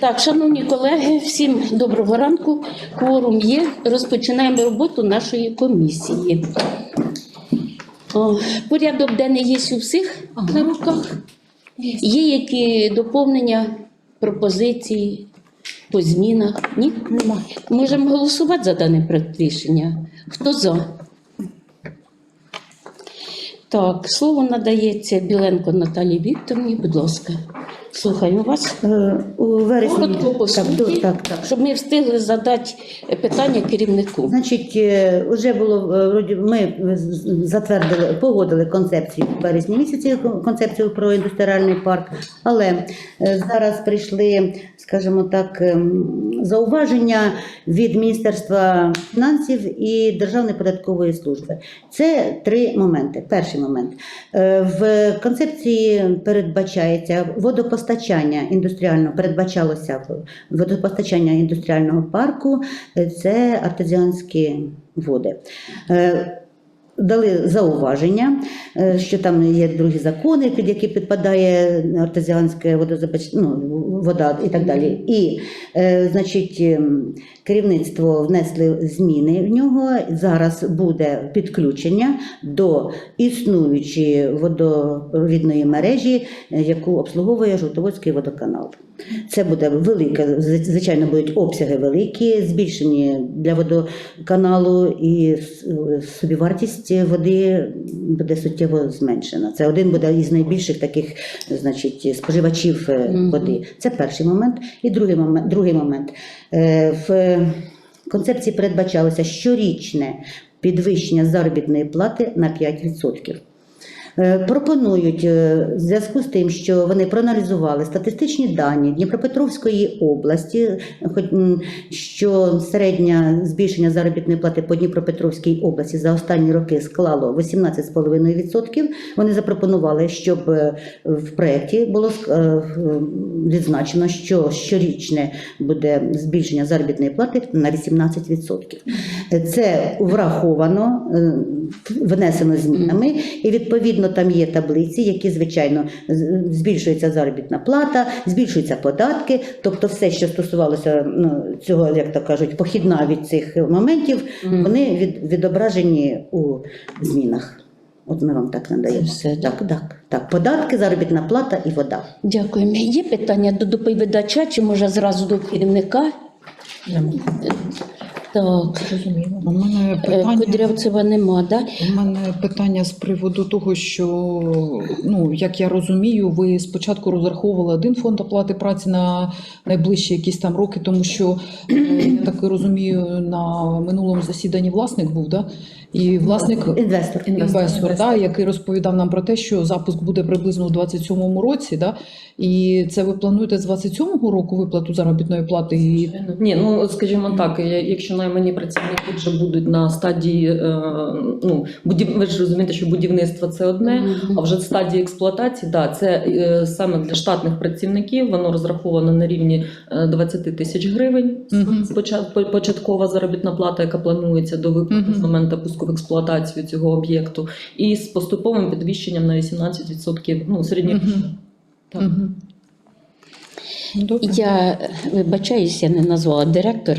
Так, шановні колеги, всім доброго ранку. Кворум є. Розпочинаємо роботу нашої комісії. О, порядок денний є у всіх на руках. Є які доповнення, пропозиції по змінах? Ні? Немає. Можемо голосувати за дане проект рішення. Хто за? Так, слово надається Біленко Наталії Вікторівні, будь ласка. Слухаю вас. Е, У вересні Коротко по так, суті, так, так. щоб ми встигли задати питання керівнику. Значить, е, вже було е, вроді, ми затвердили, погодили концепцію в вересні місяці, концепцію про індустріальний парк, але е, зараз прийшли, скажімо так, ем, зауваження від Міністерства фінансів і Державної податкової служби. Це три моменти. Перший момент Е, в концепції передбачається водопостачання індустріального, передбачалося водопостачання індустріального парку. Е, Це артезіанські води. Дали зауваження, е, що там є другі закони, під які підпадає артезіанська водозабач... ну, вода і так далі. І, е, значить, ем, керівництво внесли зміни в нього. Зараз буде підключення до існуючої водопровідної мережі, е, яку обслуговує Жовтоводський водоканал. Це буде велике, звичайно, будуть обсяги великі, збільшені для водоканалу, і с- собівартість води буде суттєво зменшена. Це один буде із найбільших таких, значить, споживачів е, води. Це перший момент. І другий момент. Другий момент. Е, В концепції передбачалося щорічне підвищення заробітної плати на 5%. Е, Пропонують е, в зв'язку з тим, що вони проаналізували статистичні дані Дніпропетровської області, що середнє збільшення заробітної плати по Дніпропетровській області за останні роки склало 18,5%. Вони запропонували, щоб е, в проєкті було відзначено, що щорічне буде збільшення заробітної плати на 18%. Це враховано, е, внесено змінами, і відповідно там є таблиці, які звичайно збільшується заробітна плата, збільшуються податки, тобто все, що стосувалося ну, цього, як то кажуть, похідна від цих моментів, вони від, відображені у змінах. От ми вам так надаємо. Все, так, так, так. Податки, заробітна плата і вода. Дякуємо. Є питання до доповідача, чи може зразу до керівника? Так, Зрозуміло. У мене е, питання, Кудрявцева нема, да? у мене питання з приводу того, що ну як я розумію, ви спочатку розраховували один фонд оплати праці на найближчі якісь там роки, тому що е, я так розумію, на минулому засіданні власник був, да? І власник Інвестор. інвестор, да, який розповідав нам про те, що запуск буде приблизно у 27-му році, да? І це ви плануєте з 27-го року виплату заробітної плати і Ні, ну скажімо так, якщо наймані працівники вже будуть на стадії, е, ну будів... ви ж розумієте, що будівництво це одне, а вже в стадії експлуатації, да, це е, саме для штатних працівників, воно розраховано на рівні е, 20 тисяч гривень. Початкова заробітна плата, яка планується до виплати з моменту пуску в експлуатацію цього об'єкту, і з поступовим підвищенням на 18% ну, середніх. Мгм. Так. Добре. Я вибачаюся, вибачаюся, не назвала директор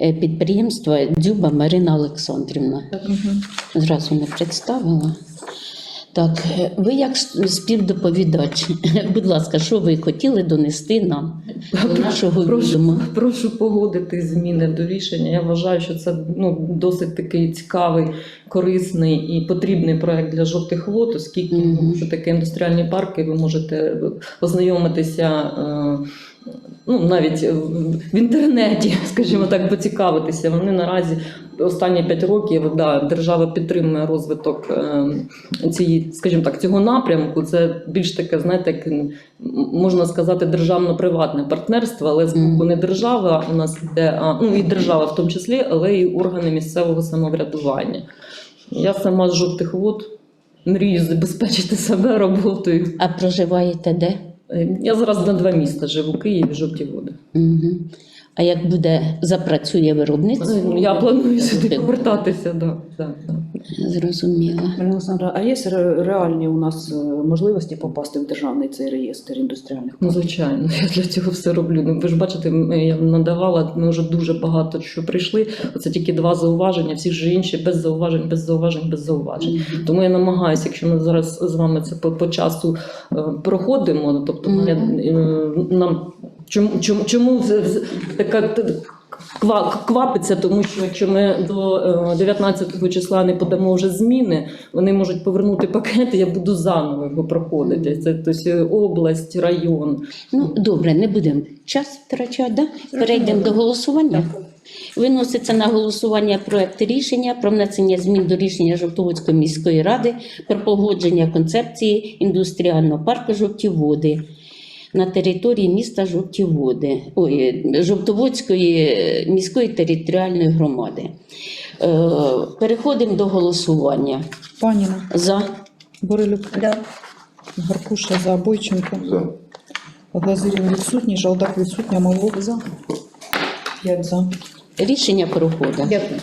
е, підприємства Дзюба Марина Олександрівна. Мгм. Зразу не представила. Так, ви як співдоповідач, будь ласка, що ви хотіли донести нам до нашого Прошу, відома? прошу погодити зміни до рішення. Я вважаю, що це ну, досить такий цікавий, корисний і потрібний проект для жовтих вод, оскільки ну, що таке індустріальні парки, ви можете ознайомитися. е, Ну, навіть в- в інтернеті, скажімо так, поцікавитися. Вони наразі останні 5 років да, держава підтримує розвиток е, цієї, скажімо так, цього напрямку. Це більш таке, знаєте, як можна сказати, державно-приватне партнерство, але з боку не держава у нас йде, а ну і держава в тому числі, але і органи місцевого самоврядування. Я сама з жовтих вод мрію забезпечити себе роботою. А проживаєте де? Я зараз на два міста живу Київ жовті води. Угу. А як буде запрацює виробництво, Я планую сюди повертатися, повертатися. Да, да, да. Зрозуміло. Ірина Олександра, а є реальні у нас е, можливості попасти в державний цей реєстр індустріальних Ну, звичайно, я для цього все роблю. Ну, ви ж бачите, я надавала, ми вже дуже багато що прийшли. Оце тільки два зауваження, всі ж інші без зауважень, без зауважень, без зауважень. Тому я намагаюся, якщо ми зараз з вами це по, по часу е, проходимо, ну, тобто Мгм. мене, е, нам чому, чому, така квапиться, тому що якщо ми до е, 19 числа не подамо вже зміни, вони можуть повернути пакет, і я буду заново його проходити. Це тобто, область, район. Ну, добре, не будемо час втрачати, да? перейдемо до голосування. Виноситься на голосування проект рішення про внесення змін до рішення Жовтоводської міської ради про погодження концепції індустріального парку «Жовті води» на території міста Жовті Води, ой, Жовтоводської міської територіальної громади. Е, Переходимо до голосування. Паніна, За Борилюк, Гаркуша за Бойченко, За. Глазирів відсутній, Жалдак відсутня, Мавлук за. П'ять за. рішення проходить. Дякую.